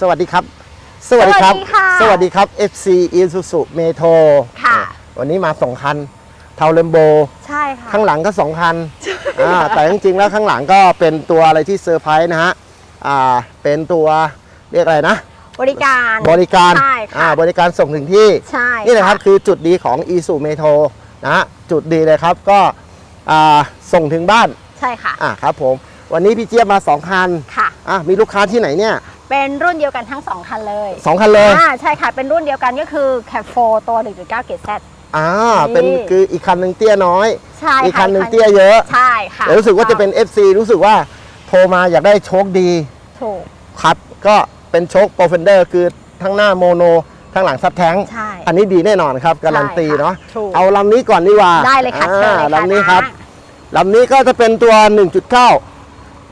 สวัสดีครับ สวัสดีครับ สวัสดีค่ะสวัสดีครับ FC Isuzu Metro ค่ะ วันนี้มาสองคัน เทาเลมโบ ใช่ค่ะ ข้างหลังก็สองคันอ่าแต่จริงๆแล้วข้างหลังก็เป็นตัวอะไรที่เซอร์ไพรส์นะฮะ อ่า เป็นตัวเรียกอะไรนะ บริการ บริการ ใช่ค่ะอ่าบริการส่งถึงที่ ใช่ นี่นะครับคือจุดดีของ Isuzu Metro นะฮะ จุดดีเลยครับก็อ่าส่งถึงบ้าน ใช่ค่ะ อ่าครับผม วันนี้พี่เจี๊ยบมาสองคัน ค่ะ อะมีลูกค้าที่ไหนเนี่ย เป็นรุ่นเดียวกันทั้งสองคันเลยสองคันเลย อ่าใช่ค่ะ เป็นรุ่นเดียวกันก็คือ Cap 4ตัว 1.9 เกรด Z อ่านี่เป็นคืออีกคันหนึ่งเตี้ยน้อย ใช่อีกค่ะคันหนึ่งเตี้ยเยอะ ใช่ค่ะเดี๋ยวรู้สึกว่าจะเป็น FC รู้สึกว่าโทรมาอยากได้โชคดี ถูก ครับ ก็เป็นโชคโปรเฟนเดอร์คือทั้งหน้าโมโน ทั้งหลังซับแท้ง ใช่ อันนี้ดีแน่นอนครับ การันตีใช่ค่ะเนาะ ถูก เอาลำนี้ก่อนดีกว่าได้เลยค่ะเชิญเลยอ่าค่ะลำนี้ครับ นะ ลำนี้ก็จะเป็นตัว 1.9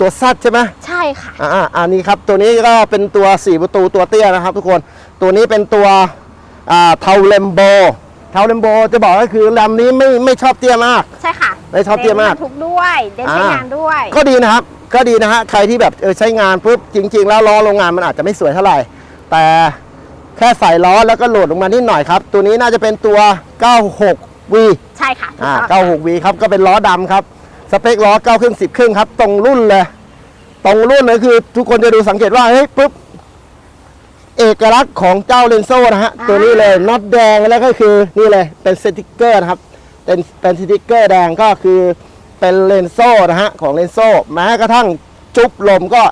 ตัวซัดใช่ไหมใช่ค่ะอ่าอ่าอันนี้ครับตัวนี้ก็เป็นตัว4ประตูตัวเตี้ยนะครับ ทุกคนตัวนี้เป็นตัวอ่าเทาเลมโบเทาเลมโบจะบอกก็คือลำนี้ไม่ไม่ชอบเตี้ยมาก ใช่ค่ะได้ชอบเตี้ยมากน้นบรรทุกด้วยเด่นใช้งานด้วย ก็ดีนะครับ ก็ดีนะฮะใครที่แบบเออใช้งานปุ๊บจริง ๆ แล้วล้อโรงงานมันอาจจะไม่สวยเท่าไหร่ แต่แค่ใส่ล้อแล้วก็โหลดลงมานิดหน่อยครับ ตัวนี้น่าจะเป็นตัว 96V ใช่ค่ะถูกอ่าต้อง 96V ครับก็เป็นล้อดำครับ สเปคล้อ9ครึ่ง10ครึ่งครับ ตรงรุ่นเลย ตรงรุ่นเลยคือ ทุกคนจะดูสังเกตว่าเฮ้ยปุ๊บเอกลักษณ์ของเจ้าเลนโซ่นะฮะ ตัวนี้เลยน็อตแดงแล้วก็คือนี่เลยเป็นสติกเกอร์นะครับ เป็นเป็นสติกเกอร์แดงก็คือเป็นเลนโซ่นะฮะของเลนโซ่แม้กระทั่งจุ๊บลมก็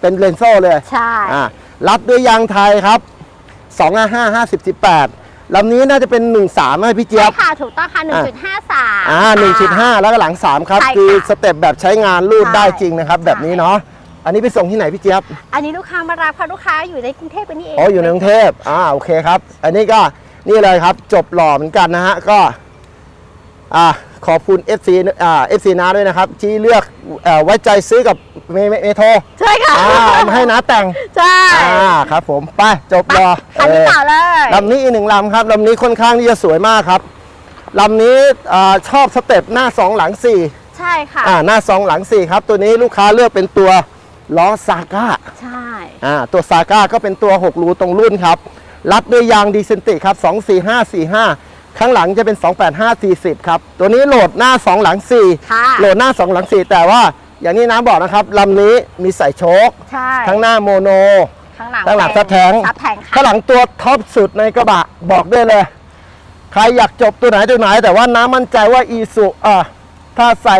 เป็นเลนโซ่เลย ใช่อ่ารัดด้วยยางไทยครับ 255 50 18 ลำนี้น่าจะเป็น 13ให้พี่เจี๊ใช่ยบค่ะถูกต้องค่ะ1.53 อ่า1.5 แล้วก็หลัง 3 ครับ ใช่ค่ะคือสเต็ปแบบใช้งานรูดใช่ได้จริงนะครับแบบนี้เนาะอันนี้ไปส่งที่ไหนพี่เจี๊ยบอันนี้ลูกค้ามารับค่ะลูกค้าอยู่ในกรุงเทพกันนี่เองอ๋ออยู่ในกรุงเทพอ่าโอเคครับ อันนี้ก็นี่เลยครับจบหล่อเหมือนกันนะฮะก็อ่า ขอบคุณ FC อ่า FC นาด้วยนะครับ ที่เลือกเอ่อไว้ใจซื้อกับเมเมเมโทรใช่ค่ะ อ่าเอามาให้น้าแต่งใช่อ่าครับผมไปจบไปรอคันที่ต่อเลย ลำนี้อีกหนึ่งลำครับลำนี้ค่อนข้างที่จะสวยมากครับลำนี้อ่าชอบสเต็ปหน้า2หลัง4ใช่ค่ะ อ่าหน้า2หลัง4ครับ ตัวนี้ลูกค้าเลือกเป็นตัวล้อซาก้า ใช่ อ่าตัวซาก้าก็เป็นตัว 6 รูตรงรุ่นครับ รัดด้วยยางดีเซนติครับ 24545 ข้างหลังจะเป็น 28540 ครับ ตัวนี้โหลดหน้า 2 หลัง ค่ะ4 โหลดหน้า 2 หลัง 4 แต่ว่าอย่างนี้น้ำบอกนะครับลำนี้มีใส่โชคใช่ทั้งหน้าโมโน ข้างหลังข้างหลังซับแทงซับแทงค่ะข้างหลังตัวท็อปสุดในกระบะบอกได้เลย ใครอยากจบตัวไหนตัวไหน แต่ว่าน้ำมั่นใจว่าอีสุอ่าถ้าใส่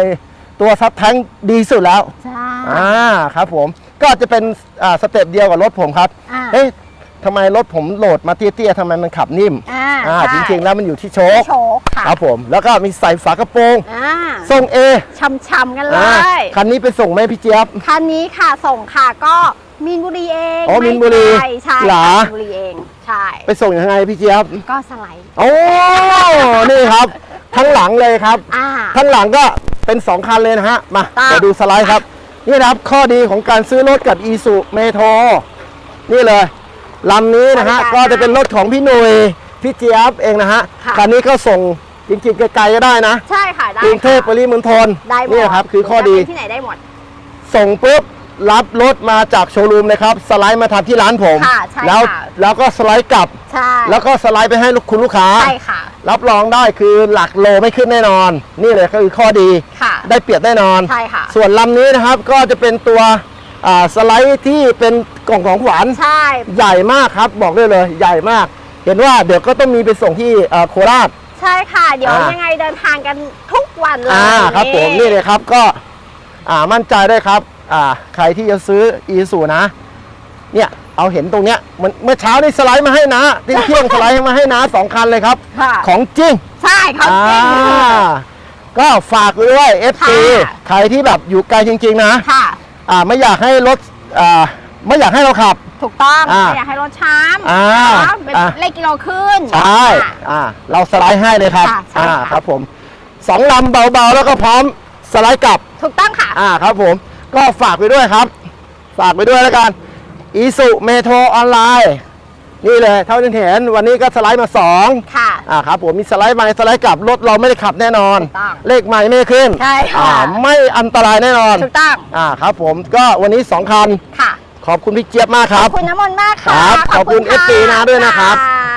ตัวซับแทงดีสุดแล้ว ใช่ อ่าครับผมก็จะเป็นอ่าสเต็ปเดียวกับรถผมครับ อ่าเฮ้ยทำไมรถผมโหลดมาเตี้ยๆทำไมมันขับนิ่ม อ่า อ่าใช่จริงๆแล้วมันอยู่ที่โชคโชคค่ะครับผมแล้วก็มีใส่ฝากระโปรงอ่าทรงเอช่ำๆกันเลอ่ายคันนี้ไปส่งไหมพี่เจี๊ยบ คันนี้ค่ะส่งค่ะก็มีนบุรีเองอ๋อมีนบุรีไกลใช่เหรอ ค่ะมีนบุรีเองใช่ไปส่งยังไงพี่เจี๊ยบ ก็สไลด์โอ้ นี่ครับ ทั้งหลังเลยครับ อ่าข้างหลังก็เป็น 2 คันเลยนะฮะ มาตามไปดูสไลด์ครับ นี่นะครับข้อดีของการซื้อรถกับ e ีซูเมโทนี่เลยลำนี้นะฮะ ก็จะเป็นรถของพี่หนุ่ย พี่เจี๊ยบเองนะฮะค่ะคันนี้ก็ส่งจริงๆไกลๆก็ได้นะใช่ค่ะได้กรุงเทพปค่ะริมณฑลได้หมดนี่ครับคือข้อดี จะไปที่ไหนได้หมด ส่งปุ๊บรับรถมาจากโชว์รูมเลยครับ สไลด์มาทำที่ร้านผม ค่ะใช่แล้วค่ะ แล้วก็สไลด์กลับ ใช่แล้วก็สไลด์ไปให้คุณลูกค้า ใช่ค่ะ รับรองได้คือหลักโลไม่ขึ้นแน่นอน นี่เลยก็คือข้อดี ค่ะ ได้เปรียบแน่นอน ใช่ค่ะ ส่วนลำนี้นะครับก็จะเป็นตัวอ่าสไลด์ที่เป็นกล่องของขวัญใช่ ใหญ่มากครับ บอกได้เลย ใหญ่มาก เห็นว่าเดี๋ยวก็ต้องมีไปส่งที่อ่าโคราช ใช่ค่ะ เดี๋ยวอ่ายั ยังไงเดินทางกันทุกวันเลยอ่าครับผมนี่เลยครับก็อ่ามั่นใจได้ครับอ่าใครที่จะซื้ออีซูนะ เนี่ยเอาเห็นตรงเนี้ยมันเมื่อเช้านี่สไลด์มาให้นะเที่ยงเที่ยงสไลด์มาให้นะสองคันเลยครับ ค่ะของจริง ใช่เขาจริงอ่าก็ฝากไว้ด้วย FC ค่ะ ใครที่แบบอยู่ไกลจริงๆนะ ค่ะ อ่าไม่อยากให้รถอ่า ไม่อยากให้เราขับ ถูกต้องอ่าไม่อยากให้รถช้ำอ่าเนาะเป็นอ่า เลขกิโลขึ้นใช่ค่ะ อ่าเราสไลด์ให้เลยครับค่ะใช่อ่าค่ะ ครับผมสองลำเบาๆแล้วก็พร้อมสไลด์กลับ ถูกต้องค่ะ อ่าครับผมก็ฝากไปด้วยครับ ฝากไปด้วยแล้วกันอีสุเมโทรออนไลน์นี่เลยเท่าที่เห็นวันนี้ก็สไลด์มาสองค่ะ อ่าครับผมมีสไลด์ใหม่สไลด์กลับรถเราไม่ได้ขับแน่นอน ถูกต้องเลขใหม่ไม่ขึ้นใช่ค่ะ อ่าไม่อันตรายแน่นอนถูกต้องอ่าครับผมก็วันนี้2คัน ค่ะ ขขอบคุณพี่เจี๊ยบมากคขรัอบบคุณน้ำมนต์มากครัค่ะบขอบคุณะ FC นะด้วยนะครับค่ะ